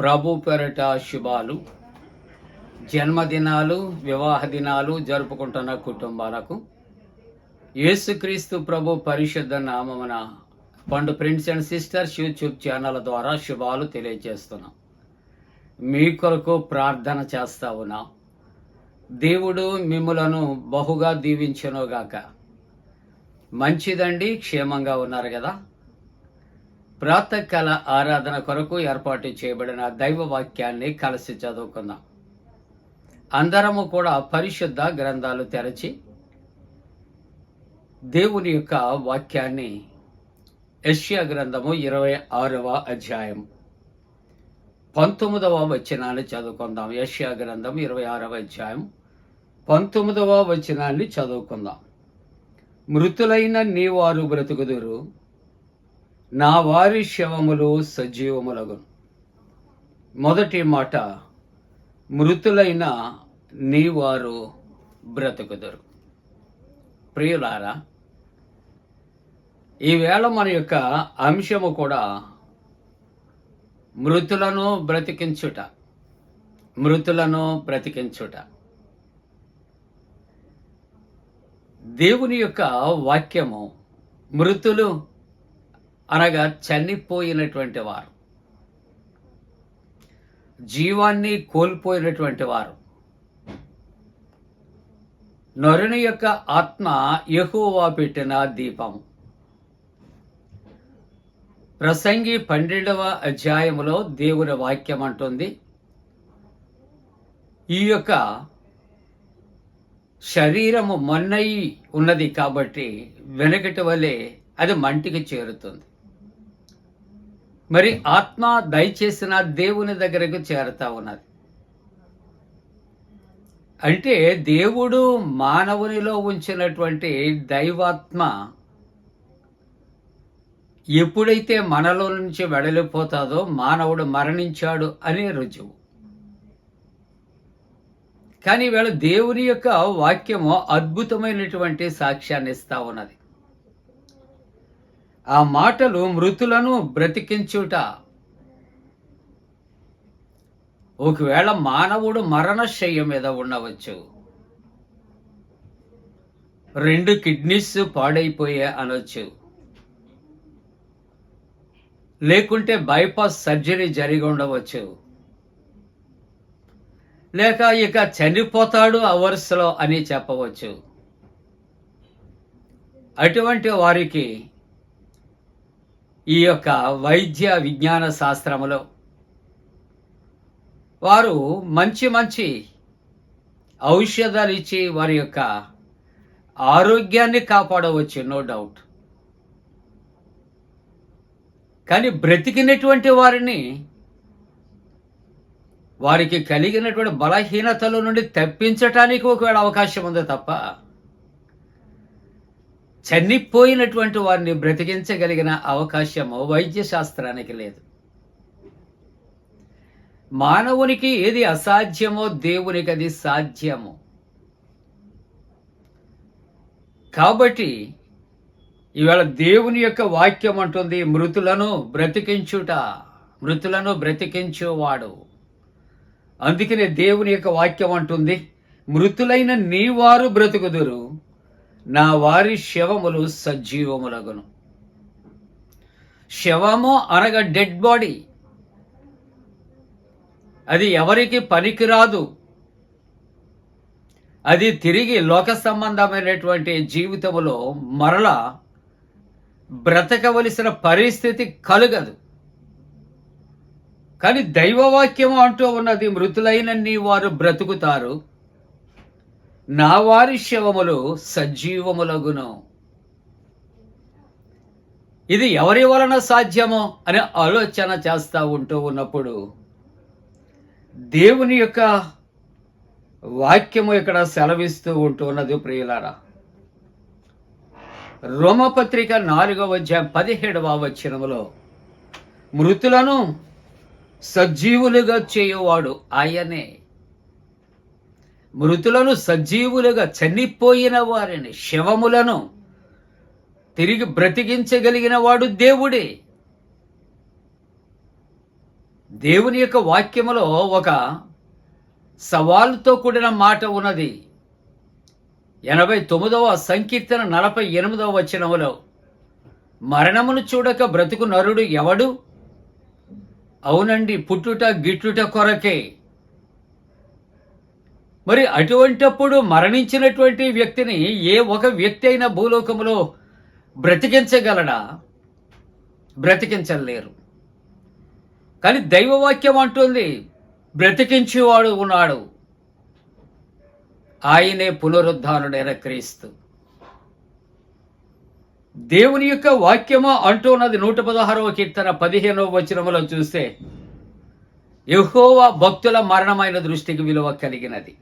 ప్రభు పెరట శుభాలు జన్మదినాలు వివాహ దినాలు జరుపుకుంటున్న కుటుంబాలకు. యేసుక్రీస్తు ప్రభు పరిశుద్ధ నామమున పండు friends and sisters YouTube channel ద్వారా శుభాలు తెలియజేస్తున్నాం. మీ కొరకు ప్రార్థన చేస్తా ఉన్నాం. దేవుడు మిమ్మలను బహుగా దీవించనుగాక. మంచిదండి క్షేమంగా ఉన్నారు కదా. ప్రాతకాల ఆరాధన కొరకు ఏర్పాటు చేయబడిన దైవ వాక్యాన్ని కలిసి చదువుకుందాం. అందరము కూడా పరిశుద్ధ గ్రంథాలు తెరచి దేవుని యొక్క వాక్యాన్ని యష్యా గ్రంథము ఇరవై ఆరవ అధ్యాయం పంతొమ్మిదవ వచనాన్ని చదువుకుందాం. యష్యా గ్రంథం ఇరవై ఆరవ అధ్యాయం పంతొమ్మిదవ వచనాన్ని చదువుకుందాం. మృతులైన నీవారు బ్రతుకుదురు. నా వారి శవములు సజీవములగును. మొదటి మాట మృతులైన నీ వారు బ్రతుకుదురు. ప్రియులారా ఈవేళ మన యొక్క అంశము కూడా మృతులను బ్రతికించుట మృతులను బ్రతికించుట. దేవుని యొక్క వాక్యము మృతులు అనగా చనిపోయినటువంటి వారు. జీవాన్ని కోల్పోయినటువంటి వారు. నరుని యొక్క ఆత్మ యెహోవా పెట్టిన దీపం ప్రసంగి పన్నెండవ అధ్యాయములో దేవుని వాక్యం అంటుంది. ఈ యొక్క శరీరము మొన్నయి ఉన్నది కాబట్టి వెనకటి వలె అది మంటికి చేరుతుంది. మరి ఆత్మ దయచేసిన దేవుని దగ్గరకు చేరుతా ఉన్నది. అంటే దేవుడు మానవునిలో ఉంచినటువంటి దైవాత్మ ఎప్పుడైతే మనలో నుంచి వెడలిపోతాదో మానవుడు మరణించాడు అనే రుజువు. కానీ వీళ్ళ దేవుని యొక్క వాక్యము అద్భుతమైనటువంటి సాక్ష్యాన్ని ఇస్తా ఉన్నది. ఆ మాటలు మృతులను బ్రతికించుట. ఒకవేళ మానవుడు మరణశయ్య మీద ఉండవచ్చు. రెండు కిడ్నీస్ పాడైపోయా అనొచ్చు. లేకుంటే బైపాస్ సర్జరీ జరిగి ఉండవచ్చు. లేక ఇక చనిపోతాడు అవర్స్లో అని చెప్పవచ్చు. అటువంటి వారికి ఈ యొక్క వైద్య విజ్ఞాన శాస్త్రములో వారు మంచి మంచి ఔషధాలు ఇచ్చి వారి యొక్క ఆరోగ్యాన్ని కాపాడవచ్చు నో డౌట్ కానీ బ్రతికినటువంటి వారిని వారికి కలిగినటువంటి బలహీనతల నుండి తప్పించటానికి ఒకవేళ అవకాశం ఉంది తప్ప? చనిపోయినటువంటి వారిని బ్రతికించగలిగిన అవకాశము వైద్య శాస్త్రానికి లేదు. మానవునికి ఏది అసాధ్యమో దేవునికి అది సాధ్యము. కాబట్టి ఇవాళ దేవుని యొక్క వాక్యం అంటుంది మృతులను బ్రతికించుట మృతులను బ్రతికించేవాడు. అందుకనే దేవుని యొక్క వాక్యం అంటుంది మృతులైన నీ వారు బ్రతుకుదురు నా వారి శవములు సజీవములగును. శవము అనగా డెడ్ బాడీ అది ఎవరికి పనికిరాదు. అది తిరిగి లోక సంబంధమైనటువంటి జీవితములో మరలా బ్రతకవలసిన పరిస్థితి కలుగదు. కానీ దైవవాక్యము అంటూ ఉన్నది మృతులైన నీ వారు బ్రతుకుతారు. నా వారి శవములు సజీవములగును. ఇది ఎవరి వలన సాధ్యమో అనే ఆలోచన చేస్తూ ఉంటూ ఉన్నప్పుడు దేవుని యొక్క వాక్యము ఇక్కడ సెలవిస్తూ ఉంటూ ఉన్నది ప్రియులారా. రోమపత్రిక నాలుగవ అధ్యాయం పదిహేడవ వచ్చినములో మృతులను సజీవులుగా చేయువాడు ఆయనే. మృతులను సజీవులుగా చనిపోయిన వారిని శవములను తిరిగి బ్రతికించగలిగిన వాడు దేవుడే. దేవుని యొక్క వాక్యములో ఒక సవాలుతో కూడిన మాట ఉన్నది. ఎనభై తొమ్మిదవ సంకీర్తన నలభై ఎనిమిదవ వచనములో మరణమును చూడక బ్రతుకు నరుడు ఎవడు? అవునండి పుట్టుట గిట్టుట కొరకే. మరి అటువంటప్పుడు మరణించినటువంటి వ్యక్తిని ఏ ఒక వ్యక్తి అయినా భూలోకములో బ్రతికించగలడా? బ్రతికించలేరు. కానీ దైవవాక్యం అంటుంది బ్రతికించేవాడు ఉన్నాడు. ఆయనే పునరుద్ధానుడైన క్రీస్తు. దేవుని యొక్క వాక్యము అంటున్నది నూట పదహారవ కీర్తన పదిహేనవ వచనములో చూస్తే యెహోవా భక్తుల మరణమైన దృష్టికి విలువ కలిగినది.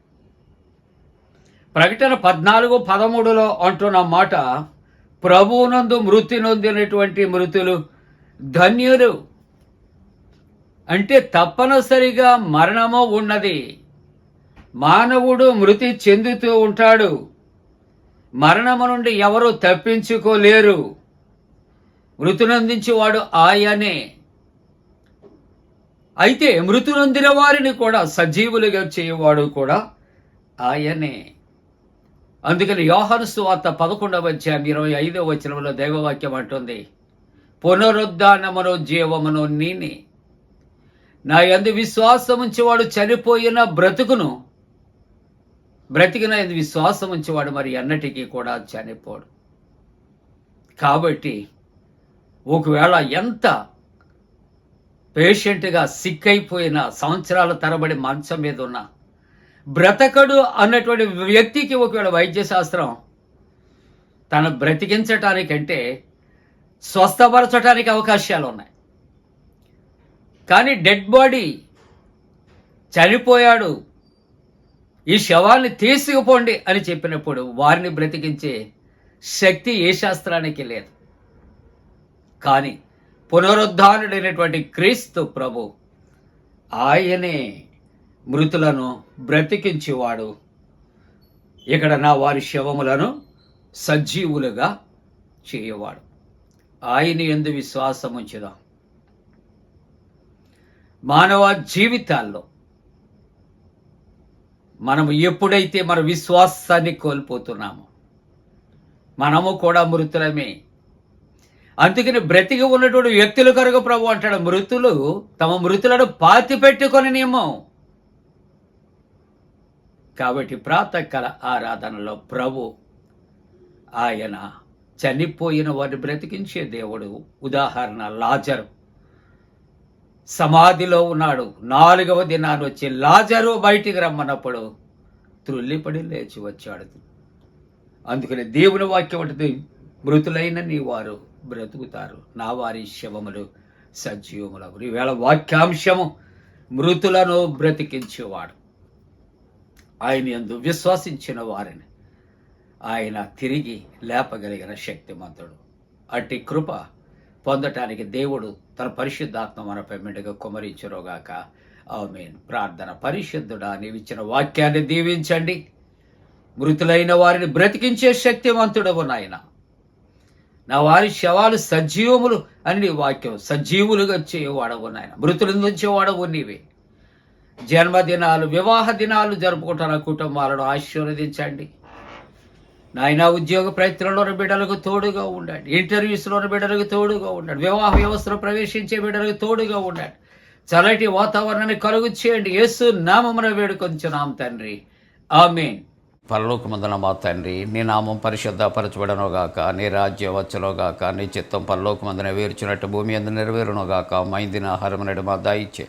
ప్రకటన పద్నాలుగు పదమూడులో అంటున్న మాట ప్రభువునందు మృతి నొందినటువంటి మృతులు ధన్యులు. అంటే తప్పనిసరిగా మరణము ఉన్నది. మానవుడు మృతి చెందుతూ ఉంటాడు. మరణము నుండి ఎవరు తప్పించుకోలేరు. మృతునందించేవాడు ఆయనే. అయితే మృతునందిన వారిని కూడా సజీవులుగా చేయవాడు కూడా ఆయనే. అందుకని యోహాను సువార్త పదకొండవ అధ్యాయం ఇరవై ఐదవ వచనంలో దైవవాక్యం అంటుంది పునరుద్ధానమును జీవమును నేనే. నా యందు విశ్వాసం ఉంచేవాడు చనిపోయిన బ్రతుకును బ్రతికిన ఎందు విశ్వాసం ఉంచేవాడు మరి ఎన్నటికీ కూడా చనిపోడు. కాబట్టి ఒకవేళ ఎంత పేషెంట్గా సిక్ అయిపోయిన సంవత్సరాల తరబడి మంచం మీద ఉన్న బ్రతకడు అన్నటువంటి వ్యక్తికి ఒకవేళ వైద్య శాస్త్రం తను బ్రతికించటానికంటే స్వస్థపరచడానికి అవకాశాలు ఉన్నాయి కానీ డెడ్ బాడీ చనిపోయాడు. ఈ శవాన్ని తీసుకుపోండి అని చెప్పినప్పుడు వారిని బ్రతికించే శక్తి ఏ శాస్త్రానికి లేదు. కానీ పునరుద్ధానుడైనటువంటి క్రీస్తు ప్రభు ఆయనే మృతులను బ్రతికించేవాడు. ఇక్కడ నా వారి శవములను సజీవులుగా చేయవాడు. ఆయన ఎందు విశ్వాసం ఉంచుదాం. మానవ జీవితాల్లో మనము ఎప్పుడైతే మన విశ్వాసాన్ని కోల్పోతున్నామో మనము కూడా మృతులమే. అందుకని బ్రతికి ఉన్నటువంటి వ్యక్తులు కనుక ప్రభు అంటాడు మృతులు తమ మృతులను పాతి పెట్టుకొని నియమం కాబట్టి ప్రాతకాల ఆరాధనలో ప్రభు ఆయన చనిపోయిన వారిని బ్రతికించే దేవుడు ఉదాహరణ లాజరు. సమాధిలో ఉన్నాడు. నాలుగవ దినాన్ని వచ్చి లాజరు బయటికి రమ్మన్నప్పుడు త్రుల్లిపడి లేచి వచ్చాడు. అందుకని దేవుని వాక్యం ఉంటుంది మృతులైన నీ వారు బ్రతుకుతారు. నా వారి శవములు సజీవములవు ఈవేళ వాక్యాంశము మృతులను బ్రతికించేవాడు. ఆయన ఎందు విశ్వసించిన వారిని. ఆయన తిరిగి లేపగలిగిన శక్తిమంతుడు. అట్టి కృప పొందటానికి దేవుడు తన పరిశుద్ధాత్మ మనపై మెండుగా కుమరించురోగాక ఆమెన్. ప్రార్థన పరిశుద్ధుడా నీవిచ్చిన వాక్యాన్ని దీవించండి. మృతులైన వారిని బ్రతికించే శక్తివంతుడవు నాయన. నా వారి శవాలు సజీవములు అని నీ వాక్యం సజీవులుగా చేయవాడవు నాయన. మృతుల నుంచి వాడవు నీవే. జన్మదినాలు వివాహ దినాలు జరుపుకుంటున్న కుటుంబాలను ఆశీర్వదించండి. నాయన ఉద్యోగ ప్రయత్నంలోని బిడ్డలకు తోడుగా ఉండండి. ఇంటర్వ్యూస్లోని బిడ్డలకు తోడుగా ఉండండి. వివాహ వ్యవస్థలో ప్రవేశించే బిడ్డలకు తోడుగా ఉండండి. చల్లటి వాతావరణాన్ని కలుగు చేయండి. యేసు నామమున వేడుకొంచున్నాం తండ్రి. ఆమె పరలోకమందున మా తండ్రి నీ నామం పరిశుద్ధపరచబడనుగాక నీ రాజ్యం వచ్చునుగాక నీ చిత్తం పరలోకమందున వేర్చినట్టు భూమి అందు నెరవేరునుగాక మైందిన ఆహారం నడి మా దాయిచ్చే